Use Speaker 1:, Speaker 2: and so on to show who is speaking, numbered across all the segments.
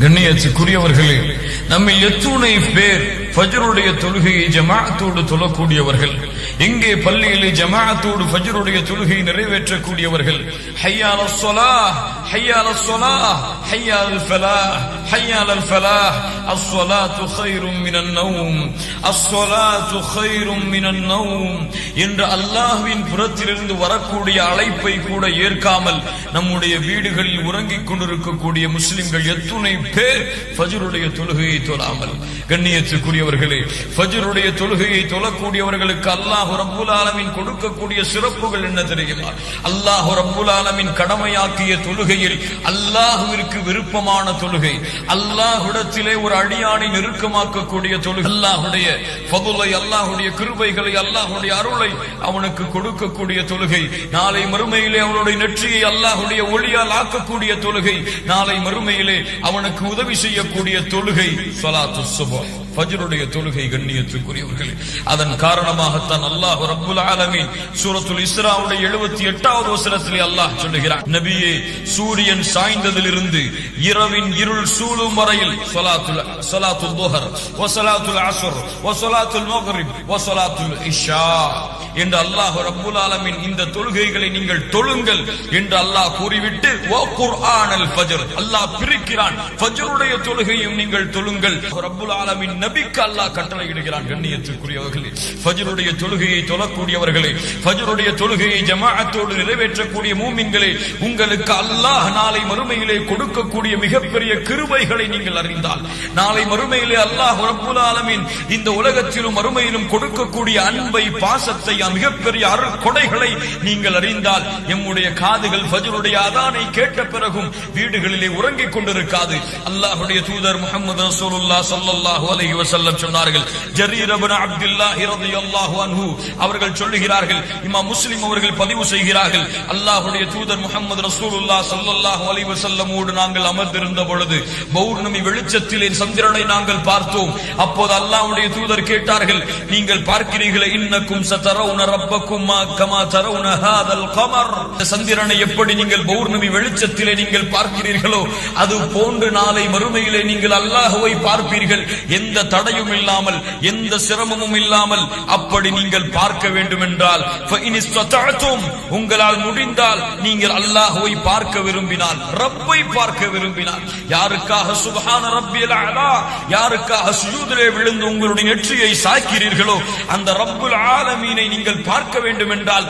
Speaker 1: கண்ணியத்துக்குரியவர்களே நம்ம எத்துணை பேர் பஜருடைய தொழுகையை ஜமாத்தோடு தொழக்கூடியவர்கள்? இங்கே பள்ளியிலே ஜமாத்தோடு ஃபஜ்ருடைய தொழுகை நிறைவேற்றக்கூடியவர்கள் ஹையால சொலா ஹையால சொலா ஹையால் ஃபலா ஹையால் ஃபலாஹ். அஸ்ஸலாத்து கைரும் மினன் நௌம் அஸ்ஸலாத்து கைரும் மினன் நவும் என்று அல்லாஹ்வின் புறத்திலிருந்து வரக்கூடிய அழைப்பை கூட ஏற்காமல் நம்முடைய வீடுகளில் உறங்கிக் கொண்டிருக்கக்கூடிய முஸ்லிம்கள் எத்துணை பேர் ஃபஜ்ருடைய தொழுகையை தொழாமல். கண்ணியத்துக்குரியவர்களே ஃபஜ்ருடைய தொழுகையை தொழக்கூடியவர்களுக்கு அல்ல அல்லாஹு ரப்புல் கொடுக்கக்கூடிய சிறப்புகள் என்ன தெரியுமா? அல்லாஹு ரப்புல் கடமையாக்கிய தொழுகையில் அல்லாஹுவிற்கு விருப்பமான தொழுகை அல்லாஹுடத்திலே ஒரு அடியானை நெருக்கமாக்கக்கூடிய தொழுகை அல்லாஹுடைய பதுலை அல்லாஹுடைய கிருபைகளை அல்லாஹுடைய அருளை அவனுக்கு கொடுக்கக்கூடிய தொழுகை நாளை மறுமையிலே அவனுடைய நெற்றியை அல்லாஹுடைய ஒளியால் ஆக்கக்கூடிய தொழுகை நாளை மறுமையிலே அவனுக்கு உதவி செய்யக்கூடிய தொழுகை சலாத்து சுபம் ஃபஜ்ருடைய தொழுகை கண்ணியத்துக்குரியவர்களே அதன் காரணமாகத்தான் அல்லாஹ் ரப்புல் ஆலமீன் சூரத்துல் இஸ்ராவுடைய 78வது வசனத்திலே அல்லாஹ் சொல்லுகிறார் நபியே சூரியன் சாய்ந்ததிலிருந்து இரவின் இருள் சூழும் வரையில் ஸலாத்துல் சொலாத்துல் துஹர் வ அசுர் அஸ்ர் வ ஸலாத்துல் இஷா. என்று அல்லாஹ் ரப்புல் ஆலமின் இந்த தொழுகைகளை நீங்கள் தொழுங்கள் என்று அல்லாஹ் கூறிவிட்டு ஓ குர்ஆனல் ஃபஜ்ர். அல்லாஹ் பிரிக்கிறான். ஃபஜ்ருடைய தொழுகையும் நீங்கள் தொழுங்கள். ரப்புல் ஆலமின் நபிக்கு அல்லாஹ் கட்டளையிடுகிறான். கண்ணியத்துக்குரியவர்களே ஃபஜ்ருடைய தொழுகையை தொழக்கூடியவர்களே ஃபஜ்ருடைய தொழுகையை ஜமாஅத்தோடு நிறைவேற்றக்கூடிய மூமின்களே உங்களுக்கு அல்லாஹ் நாளை மறுமையிலே கொடுக்கக்கூடிய மிகப்பெரிய கிருபைகளை நீங்கள் அறிந்தால் நாளை மறுமையிலே அல்லாஹ் ரப்புல் ஆலமின் இந்த உலகத்திலும் மறுமையிலும் கொடுக்கக்கூடிய அன்பை பாசத்தை மிகப்பெரிய அருள் கொடைகளை நீங்கள் அறிந்தால் எம்முடைய காதுகள் ஃபஜருடைய அதானை கேட்ட பிறகும் வீடுகளிலே உறங்கிக் கொண்டிருக்காது. அல்லாஹுடைய தூதர் முகமது ரசூலுல்லா சல்லல்லாஹு அலைஹி வஸல்லம் சொன்னார்கள் ஜரீர் இப்னு அப்துல்லாஹி ரலியல்லாஹு அன்ஹு. அவர்கள் சொல்லுகிறார்கள் இமாம் முஸ்லிம் அவர்கள் பதிவு செய்கிறார்கள் அல்லாஹ்வுடைய தூதர் முகமது ரசூலுல்லா சல்லல்லாஹு அலைஹி வஸல்லமோடு நாங்கள் அமர்ந்திருந்த பொழுது பௌர்ணமி வெளிச்சத்திலே சந்திரனை நாங்கள் பார்த்தோம். அப்போது அல்லாஹ்வுடைய தூதர் கேட்டார்கள் நீங்கள் பார்க்கிறீர்களே இன்னக்கும் சதரவு சந்திரனை எப்படி நீங்கள் பௌர்ணமி வெளிச்சத்திலே நீங்கள் பார்க்கிறீர்களோ அது போன்று நாளை மறுமையிலே நீங்கள் அல்லாஹுவை பார்ப்பீர்கள். எந்த தடையும் இல்லாமல் எந்த சிரமமும் இல்லாமல் அப்படி நீங்கள் பார்க்க வேண்டும் என்றால் உங்களால் முடிந்தால் நீங்கள் அல்லாஹுவை பார்க்க விரும்பினால் ரப்பை பார்க்க விரும்பினால். யாருக்காக சுபஹான ரப்பியல் அலா யாருக்காக சுயூதிலே விழுந்து உங்களுடைய நெற்றியை சாய்க்கிறீர்களோ அந்த ரப்புல் ஆலமீனை நீங்கள் பார்க்க வேண்டும் என்றால்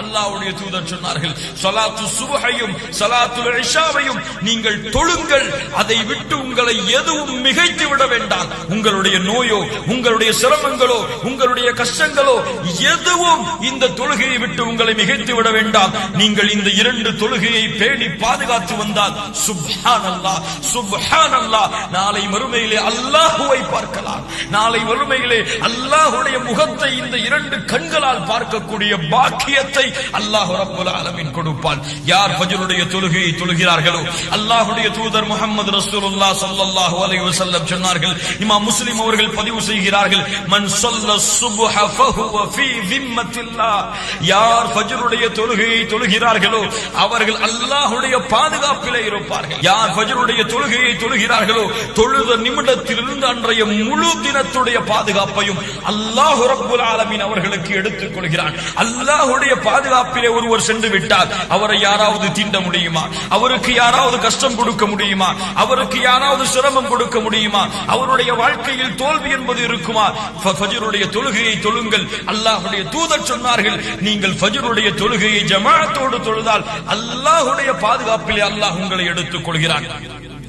Speaker 1: அல்லாஹ்வுடைய தூதர் சொன்னார்கள் ஸலாத்து சுப்ஹையும் ஸலாத்துல் இஷாவையும் நீங்கள் தொழுங்கள். அதை விட்டு உங்களை எதுவும் மிகைத்து விட வேண்டாம். உங்களுடைய நோயோ உங்களுடைய சிரமங்களோ உங்களுடைய கஷ்டங்களோ எதுவும் இந்த தொழுகையை விட்டு உங்களை மிகைத்து விட வேண்டாம். நீங்கள் இந்த இரண்டு தொழுகையை பேணி பாதுகாத்து வந்தால் சுப்ஹானல்லாஹ் சுப்ஹான் அல்லாஹ் நாளை மறுமையிலே அல்லாஹுவை பார்க்கலாம். நாளை மறுமையிலே அல்லாஹுடைய முகத்தை இந்த இரண்டு கண்களால் பார்க்கக்கூடிய பாக்கியத்தை அல்லாஹ் ரப்பல் ஆலமீன் கொடுப்பான். யார் ஃபஜ்ருடைய தொழுகையை தொழுகிறார்களோ அல்லாஹ்வுடைய தூதர் முஹம்மது ரசூலுல்லாஹ் ஸல்லல்லாஹு அலைஹி வஸல்லம் சொன்னார்கள் இமாம் முஸ்லிம் அவர்கள் பதிவு செய்கிறார்கள் மன் ஸல்ல சுப்ஹ ஃபஹுவ ஃபீ திம்மத்தில்லாஹ் யார் ஃபஜ்ருடைய தொழுகையை தொழுகிறார்களோ அவர்கள் அல்லாஹ்வுடைய பாதுகாப்பிலே இருப்பார்கள். யார் ஃபஜ்ருடைய தொழுகையை தொழு தொழுகிறார்களோ தொழுத நிமிடத்திலிருந்து அன்றைய முழு தினத்துடைய பாதுகாப்பையும் அல்லாஹ் ரப்புல் அவர்களுக்கு எடுத்துக் கொள்கிறான். அல்லாஹுடைய பாதுகாப்பிலே ஒருவர் சென்று விட்டார் அவரை யாராவது தீண்ட முடியுமா? அவருக்கு யாராவது கஷ்டம் கொடுக்க முடியுமா? அவருக்கு யாராவது சிரமம் கொடுக்க முடியுமா? அவருடைய வாழ்க்கையில் தோல்வி என்பது இருக்குமா? ஃபஜருடைய ஃபஜ்ருடைய தொழுகையை தொழுங்கள். அல்லாஹுடைய தூதர் சொன்னார்கள் நீங்கள் ஃபஜ்ருடைய தொழுகையை ஜமாத்தோடு தொழுதால் அல்லாஹுடைய பாதுகாப்பிலே அல்லாஹ் உங்களை எடுத்துக் கொள்கிறான்.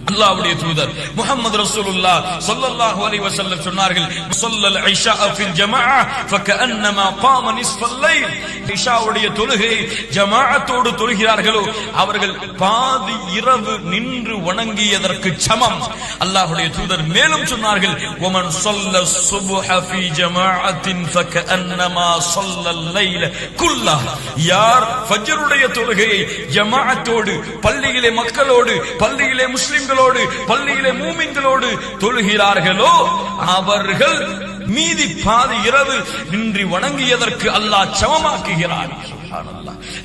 Speaker 1: அல்லாவுடைய தூதர் முகமது ரசூலுல்லா சொல்லல்லாஹு அலைஹி வஸல்லம் சொன்னார்கள் சொல்லல் ஐஷா ஃபில் ஜமாஅ ஃபகன்னமா காம நிஸ்ஃபல் லைல். ஐஷாவுடைய தொழுகை ஜமாஅத்தோடு தொழுகிறார்களோ அவர்கள் பாதி இரவு நின்று வணங்கியதற்கு சமம். அல்லாஹ்வுடைய தூதர் மேலும் சொன்னார்கள் உமன் சொல்ல சுப்ஹ ஃபி ஜமாஅத்தின் ஃபகன்னமா சொல்லல் லைல் குல்லா யார் ஃபஜ்ருடைய தொழுகையை ஜமாஅத்தோடு பள்ளியிலே மக்களோடு பள்ளியிலே முஸ்லிம்கள் முஸ்லிம்களோடு பள்ளியிலே மூமின்களோடு தொழுகிறார்களோ அவர்கள் மீதி பாதி இரவு நின்று வணங்கியதற்கு அல்லாஹ் சமமாக்குகிறார்கள்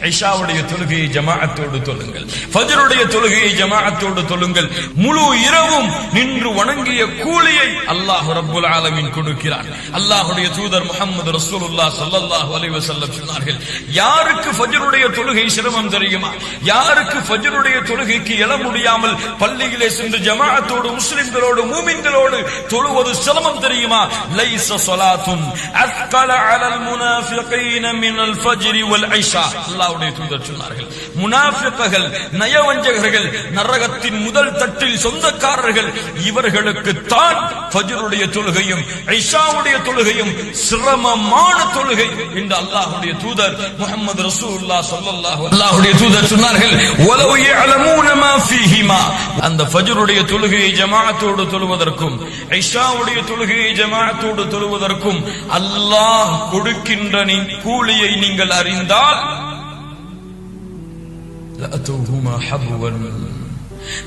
Speaker 1: ஐஷாவுடைய தொழுகையை ஜமாஅத்தோடு தொழுங்கள். ஃபஜ்ருடைய தொழுகையை ஜமாஅத்தோடு தொழுங்கள். முழு இரவும் நின்று வணங்கிய கூலியை அல்லாஹ் ரப்புல் ஆலமீன் கொடுக்கிறான் அல்லாஹ்வுடைய தூதர் முஹம்மது ரசூலுல்லாஹ் ஸல்லல்லாஹு அலைஹி வஸல்லம் சொன்னார்கள் யாருக்கு ஃபஜ்ருடைய தொழுகை சிரமம் தெரியுமா? யாருக்கு ஃபஜ்ருடைய தொழுகைக்கு எழ முடியாமல் பள்ளியிலே சென்று ஜமாஅத்தோடு முஸ்லிம்களோடு மூமின்களோடு தொழுவது சிரமம் தெரியுமா? லைஸ ஸலாத்துன் அஸ்கல அலல் முனாஃபிகீன மினல் ஃபஜ்ரி வல் ஐஷா அல்லாஹ்வுடைய தூதர் சொன்னார்கள் முனாஃபிக்குகள் நயவஞ்சகர்கள் நரகத்தின் முதல் தட்டில் சொந்தக்காரர்கள் இவர்களுக்கு தான் ஃபஜ்ருடைய தொழுகையும் ஐஷாவுடைய தொழுகையும் சிரமமான தொழுகை என்று அல்லாஹ்வுடைய தூதர் முஹம்மது ரசூலுல்லாஹ் ஸல்லல்லாஹு அல்லாஹ்வுடைய தூதர் சொன்னார்கள் வலவ் يعلمون ما فيهما அந்த ஃபஜ்ருடைய தொழுகையை ஜமாஅத்தோடு தொழுவதற்கும் ஐஷாவுடைய தொழுகையை ஜமாஅத்தோடு தொழுவதற்கும் அல்லாஹ் கொடுக்கின்ற நீ கூலியை நீங்கள் அறிந்தால் لأتوهما حبوا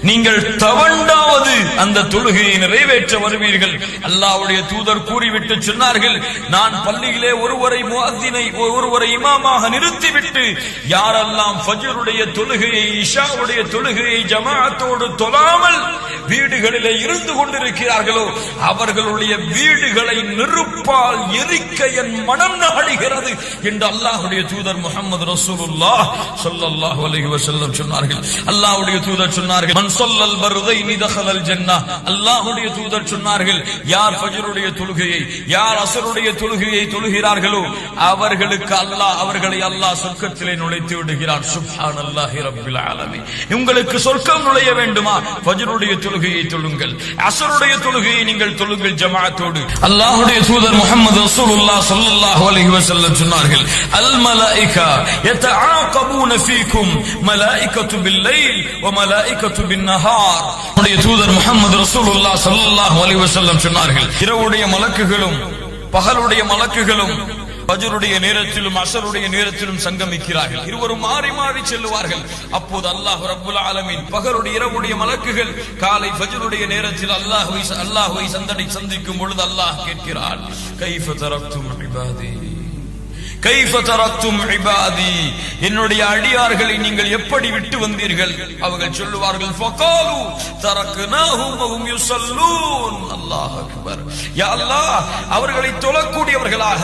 Speaker 1: நீங்கள் தவண்டாவது அந்த தொழுகையை நிறைவேற்ற வருவீர்கள். அல்லாவுடைய தூதர் கூறிவிட்டு சொன்னார்கள் நான் பள்ளியிலே ஒருவரை முஅத்தினை ஒருவரை இமாமாக நிறுத்திவிட்டு யாரெல்லாம் ஃபஜ்ருடைய தொழுகையை இஷாவுடைய தொழுகையை ஜமாத்தோடு தொழாமல் வீடுகளிலே இருந்து கொண்டிருக்கிறார்களோ அவர்களுடைய வீடுகளை நெருப்பால் எரிக்க என் மனம் நாடுகிறது என்று அல்லாஹுடைய தூதர் முகமது ரசூலுல்லாஹ் சொல்லல்லாஹ் அலைஹி வஸல்லம் சொன்னார்கள். அல்லாஹுடைய தூதர் சொன்னார்கள் சொன்னார்கள். அல்லாஹுடைய தூதர் சொன்னார்கள் யார் ஃபஜருடைய தொழுகையை யார் அசருடைய தொழுகையை தொழுகிறார்களோ அவர்களுக்கு அல்லாஹ் அவர்களை அல்லாஹ் சொர்க்கத்திலே நுழைத்து விடுகிறார் சுப்ஹான் அல்லாஹி ரப்பில் ஆலமீன். உங்களுக்கு சொர்க்கம் நுழைய வேண்டுமா? ஃபஜருடைய தொழுகையை தொழுங்கள். அசருடைய தொழுகையை நீங்கள் தொழுங்கள் ஜமாத்தோடு அல்லாஹுடைய தூதர் முகமது ரசூலுல்லாஹ் ஸல்லல்லாஹு அலைஹி வஸல்லம் சொன்னார்கள் அல் மலாயிகா யதஆகபூன ஃபீக்கும் மலாயிகத்து பில்லைல் வ மலாயிகத்து தூதர் முகமது ரசூலுல்லாஹ் சொன்னார்கள் இரவுடைய மலக்குகளும் பகலுடைய மலக்குகளும் பஜருடைய நேரத்திலும் அசருடைய நேரத்திலும் சங்கமிக்கிறார்கள். இருவரும் மாறி மாறி செல்லுவார்கள். அப்போது அல்லாஹ் ரபுல் ஆலமீன் பகருடைய இரவுடைய மலக்குகள் காலை பஜருடைய நேரத்தில் அல்லாஹ் அல்லாஹுவை சந்தடி சந்திக்கும் பொழுது அல்லாஹ் கேட்கிறான் கைஃப தரப்தும் இபாதி. கைஃபதரத்தும் இபாதி. என்னுடைய அடியார்களை நீங்கள் எப்படி விட்டு வந்தீர்கள்? அவர்கள் சொல்லுவார்கள் ஃபகாலு தரக்னாஹும் வஹும் யுஸல்லூன் அல்லாஹ் அக்பர். யா அல்லாஹ் அவர்களை தொழக்கூடியவர்களாக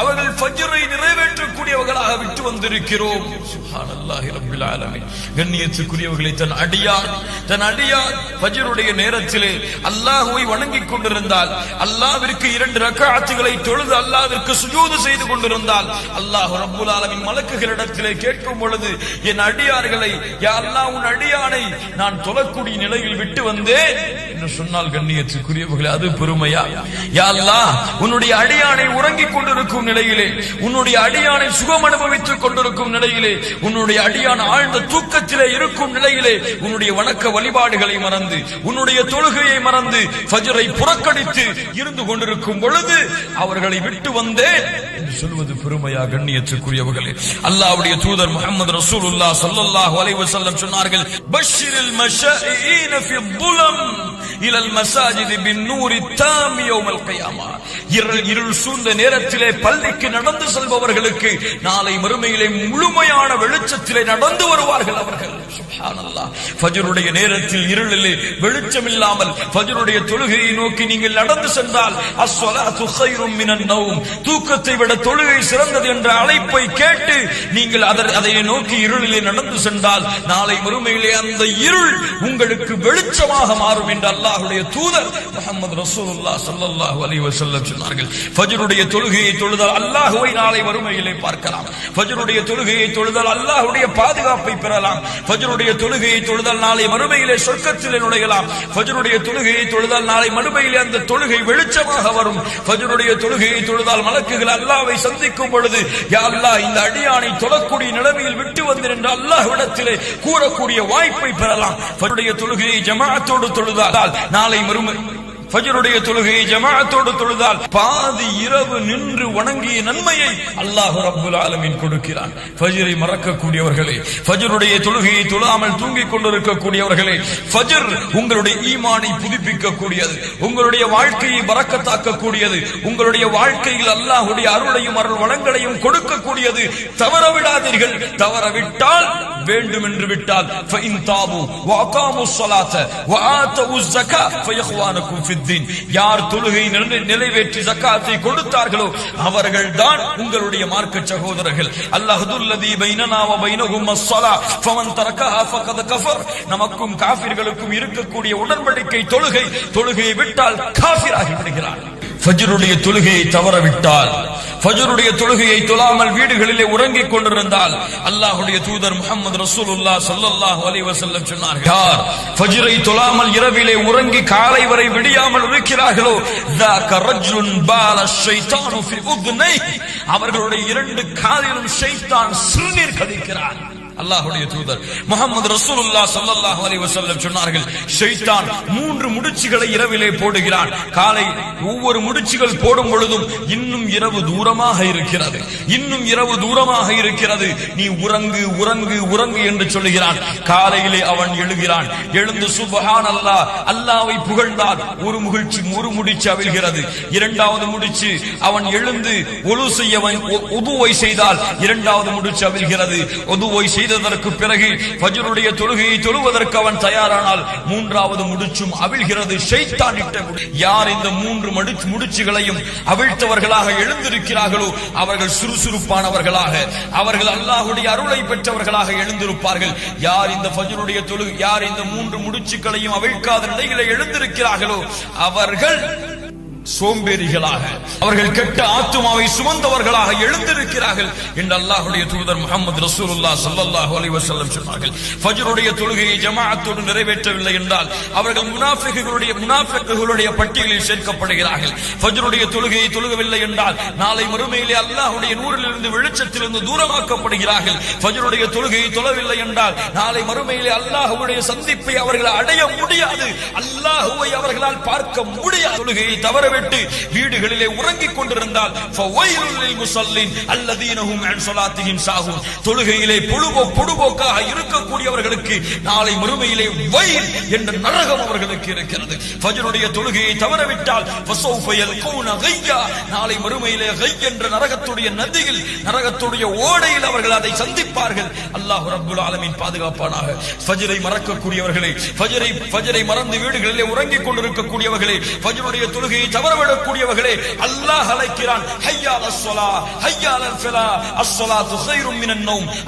Speaker 1: அவர்கள் ஃபஜ்ரை நிறைவேற்றக்கூடியவர்களாக விட்டு வந்திருக்கிறோம். சுப்ஹானல்லாஹி ரப்பில் ஆலமீன். கண்ணியத்துக்குரியவர்களை தன் அடியார் தன் அடியார் ஃபஜ்ருடைய நேரத்திலே அல்லாஹ்வை வணங்கிக் கொண்டிருந்தால் அல்லாஹ்விற்கு இரண்டு ரக்காத்துகளை தொழுது அல்லாஹ்விற்கு சுஜூது செய்து கொண்டிருந்தால் அல்லாஹ் ரப்புல் ஆலமின் மலக்குகளிடத்திலே கேட்கும் பொழுது என் அடியார்களை யா அல்லாஹ் உன் அடியானை நான் தொழக்கூடிய நிலையில் விட்டு வந்தேன். என்று சொன்னால் கண்ணியத்துக்குரியவர்களே அது பெருமையா? யா உன்னுடைய அடியானை உறங்கிக் கொண்டிருக்கும் நிலையிலே உன்னுடைய அடியானை சுகம் அனுபவித்துக் கொண்டிருக்கும் நிலையிலே உன்னுடைய அடியான் ஆழ்ந்த தூக்கத்திலே இருக்கும் நிலையிலே உன்னுடைய வணக்க வழிபாடுகளை மறந்து உன்னுடைய தொழுகையை மறந்து ஃபஜ்ரை புறக்கணித்து இருந்து கொண்டிருக்கும் பொழுது அவர்களை விட்டு வந்தேன். என்று சொல்வது பெருமையா கண்ணியத்துக்குரியவர்களே. அல்லாவுடைய தூதர் முகமது ரசூலுல்லா சல்லல்லாஹு அலைஹி வஸல்லம் சொன்னார்கள் பள்ளிக்கு நடந்து செல்பவர்களுக்கு நாளை மறுமையிலே முழுமையான வெளிச்சத்திலே நடந்து வருவார்கள் அவர்கள். சுப்ஹானல்லாஹ். நேரத்தில் இருளிலே வெளிச்சம் இல்லாமல் தொழுகையை நோக்கி நீங்கள் நடந்து சென்றால் அஸ்ஸலாத்து ஹைரும் தூக்கத்தை விட தொழுகை சிறந்தது என்ற அழைப்பை கேட்டு நீங்கள் அதை அதை நோக்கி இருளிலே நடந்து சென்றால் நாளை மறுமையிலே அந்த இருள் உங்களுக்கு வெளிச்சமாக மாறும் என்று அல்லாஹுடைய தூதர் முகமது ரசூலுல்லாஹ் ஸல்லல்லாஹு அலைஹி வஸல்லம் சொன்னார்கள். ஃபஜ்ருடைய தொழுகையை தொழுதால் அல்லாஹ்வை நாளை மறுமையிலே பார்க்கலாம். ஃபஜ்ருடைய தொழுகையை தொழுதால் அல்லாஹ்வுடைய பாதுகாப்பை பெறலாம். ஃபஜ்ருடைய தொழுகையை தொழுதால் நாளை மறுமையிலே சொர்க்கத்திலே நுழையலாம். ஃபஜ்ருடைய தொழுகையை தொழுதால் நாளை மறுமையிலே அந்த தொழுகை வெளிச்சமாக வரும். ஃபஜ்ருடைய தொழுகையை தொழுதால் மலக்குகள் அல்லாவை சந்திக்கும் பொழுது யா அல்லாஹ் இந்த அடியானை தொடக்கூடிய நிலைமையில் விட்டு வந்தேன் என்று அல்லாஹ்விடத்திலே கூறக்கூடிய வாய்ப்பை பெறலாம். தொழுகையை ஜமாத்தோடு தொழுதால் நாளை மறுமை. ஃபஜருடைய தொழுகையை ஜமாஅத்தோடு தொழுதால் பாதி இரவு நின்று வணங்கிய நன்மையை அல்லாஹ் ரப்புல் ஆலமீன் கொடுக்கிறான். ஃபஜ்ரை மறக்கக்கூடியவர்களே ஃபஜ்ருடைய தொழுகையை தொழாமல் தூங்கிக் கொண்டிருக்கக்கூடியவர்களே ஃபஜ்ர் உங்களுடைய ஈமானை புதுப்பிக்க கூடியது உங்களுடைய வாழ்க்கையை பறக்கத்தாக்கக்கூடியது உங்களுடைய வாழ்க்கையில் அல்லாஹ்வுடைய அருளையும் அருள் வளங்களையும் கொடுக்கக்கூடியது. தவற விடாதீர்கள் தவற விட்டால் வேண்டும் என்று விட்டால் யார் தொழுகை நிறைவேற்றி ஜக்காத்தை கொடுத்தார்களோ அவர்கள்தான் உங்களுடைய மார்க்க சகோதரர்கள். நமக்கும் காஃபிர்களுக்கும் இருக்கக்கூடிய உடன்படிக்கை தொழுகை. தொழுகையை விட்டால் காபிராகி விடுகிறார்கள் ஃபஜ்ருடைய தொழுகையை தவறவிட்டால் ஃபஜ்ருடைய தொழுகையை தொழாமல் வீடுகளிலே உறங்கிக் கொண்டிருந்தால் அல்லாஹ்வுடைய தூதர் முஹம்மது ரசூலுல்லாஹ் ஸல்லல்லாஹு அலைஹி வஸல்லம் சொன்னார்கள் யார் ஃபஜ்ரை தொழாமல் இரவிலே உறங்கி காலை வரை விடியாமல் இருக்கிறார்களோ ذاك رجل بال الشيطان في اذنيه அவர்களுடைய இரண்டு காதிலும் ஷைத்தான் சிறுநீர் கடிக்கிறான் அல்லாஹுடைய தூதர். முகமது ரசூலுல்லா சல்லல்லாஹு அலைஹி வஸல்லம் சொன்னார்கள் ஷைத்தான் மூன்று முடிச்சுகளை இரவிலே போடுகிறான். காலை ஒவ்வொரு முடிச்சுகள் போடும் பொழுதும் இன்னும் இரவு தூரமாக இருக்கிறது. இன்னும் இரவு தூரமாக இருக்கிறது. நீ உறங்கு உறங்கு உறங்கு என்று சொல்லுகிறான் காலையிலே அவன் எழுகிறான். எழுந்து சுபஹான் அல்லாஹ் அல்லாஹ்வை புகழ்ந்தால் ஒரு முகிழ்ச்சி ஒரு முடிச்சு அவிழ்கிறது. இரண்டாவது முடிச்சு அவன் எழுந்து ஒழு செய்யவன் உதுவை செய்தால் இரண்டாவது முடிச்சு அவிழ்கிறது. உதுவை செய்ததற்கு பிறகு பஜருடைய தொழுகையை தொழுவதற்கு அவன் தயாரானால் மூன்றாவது முடிச்சும் அவிழ்கிறது. ஷைத்தான் யார் இந்த மூன்று மடிச்சு முடிச்சுகளையும் அவிழ்த்தவர்களாக எழுந்திருக்கிறார்களோ அவர்கள் சுறுசுறுப்பானவர்களாக அவர்கள் அல்லாஹுடைய அருளை பெற்றவர்களாக எழுந்திருப்பார்கள். யார் இந்த பஜருடைய தொழு யார் இந்த மூன்று முடிச்சுக்களையும் அவிழ்க்காத நிலையில எழுந்திருக்கிறார்களோ அவர்கள் சோம்பேறிகளாக அவர்கள் கெட்ட ஆத்துமாவை சுமந்தவர்களாக எழுந்திருக்கிறார்கள் என்று அல்லாஹுடைய தூதர் முகமது ரசூலுல்லா ஸல்லல்லாஹு அலைஹி வஸல்லம் சொன்னார்கள். ஃபஜ்ருடைய தொழுகையை ஜமாஅத்தோடு நிறைவேற்றவில்லை என்றால் அவர்கள் முனாஃபிக்குகளுடைய முனாஃபிக்குகளுடைய பட்டியலில் சேர்க்கப்படுகிறார்கள். ஃபஜ்ருடைய தொழுகையை தொழுகவில்லை என்றால் நாளை மறுமையிலே அல்லாஹுடைய நூறிலிருந்து வெளிச்சத்திலிருந்து தூரமாக்கப்படுகிறார்கள். ஃபஜ்ருடைய தொழுகையை தொழவில்லை என்றால் நாளை மறுமையிலே அல்லாஹுடைய சந்திப்பை அவர்கள் அடைய முடியாது. அல்லாஹுவை அவர்களால் பார்க்க முடியாது. தொழுகையை தவறவிட்டு வீடுகளிலே உறங்கிக் கொண்டிருந்தால் ஃபவைலுல் அல்லதீனஹும் அன் தொழுகையிலே பொழுவோ பொடுபோக்காக இருக்கக்கூடியவர்களுக்கு நாளை மறுமையிலே வயல் என்ற நரகம் அவர்களுக்கு இருக்கிறது. ஃபஜருடைய தொழுகையை தவறவிட்டால் கையா. நாளை மறுமையிலே கை என்ற நரகத்துடைய நதியில் நரகத்துடைய ஓடையில் அவர்கள் அதை சந்திப்பார்கள். அல்லாஹ் ரப்புல் ஆலமின் பாதுகாப்பானாக. ஃபஜ்ரை மறக்கக்கூடியவர்களே ஃபஜரை ஃபஜரை மறந்து வீடுகளிலே உறங்கிக் கொண்டிருக்கக்கூடியவர்களே ஃபஜருடைய தொழுகையை தவறவிடக்கூடியவர்களே அல்லாஹ் அழைக்கிறான் ஹய்யால் அஸ்ஸலா ஹய்யால் அல்ஃபலா அஸ்ஸலாத்து கைரும் மினன்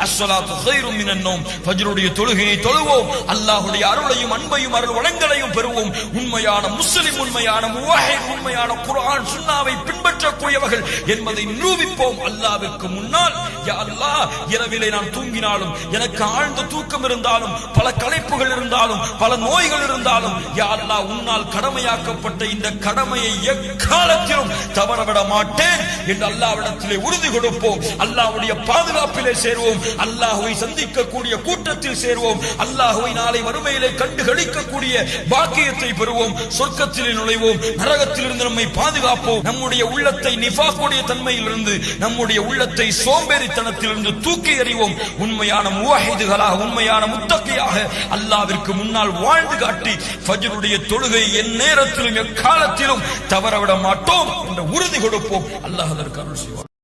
Speaker 1: அஸ்ஸலாத்து கைரும் மினன் ஃபஜ்ருடைய தொழுகையை தொழுவோம் அல்லாஹுடைய அருளையும் அன்பையும் அருள் வளங்களையும் பெறுவோம். உண்மையான முஸ்லிம் உண்மையான முவாஹித் உண்மையான குர்ஆன் சுன்னாவை பின்பற்றக்கூடியவர்கள் என்பதை நிரூபிப்போம் அல்லாவிற்கு முன்னால். யா அல்லாஹ் இரவிலே நான் தூங்கினாலும் எனக்கு ஆழ்ந்த தூக்கம் இருந்தாலும் பல களைப்புகள் இருந்தாலும் பல நோய்கள் இருந்தாலும் யா அல்லாஹ் உன்னால் கடமையாக்கப்பட்ட இந்த கடமையை எக்காலத்திலும் தவறவிட மாட்டேன் என்று அல்லாவிடத்திலே உறுதி கொடுப்போம். அல்லாவுடைய பாதுகாப்பிலே சேருவோம். அல்லாஹுவை சந்திக்கக்கூடிய கூட்டத்தில் சேருவோம். அல்லாஹுவை நாளை வறுமையிலே கண்டு கழிக்கக்கூடிய பாக்கியத்தை பெறுவோம். சொர்க்கத்திலே நுழைவோம். நரகத்திலிருந்து நம்மை பாதுகாப்போம். நம்முடைய உள்ளத்தை நிஃபாக்குடைய தன்மையிலிருந்து நம்முடைய உள்ளத்தை சோம்பேறித்தனத்திலிருந்து தூக்கி எறிவோம். உண்மையான முவாஹிதுகளாக உண்மையான முத்தகையாக அல்லாவிற்கு முன்னால் வாழ்ந்து காட்டி ஃபஜ்ருடைய தொழுகை என் நேரத்திலும் எக்காலத்திலும் தவறவிட மாட்டோம் என்ற உறுதி கொடுப்போம். அல்லாஹ் அதற்கு அருள் செய்வார்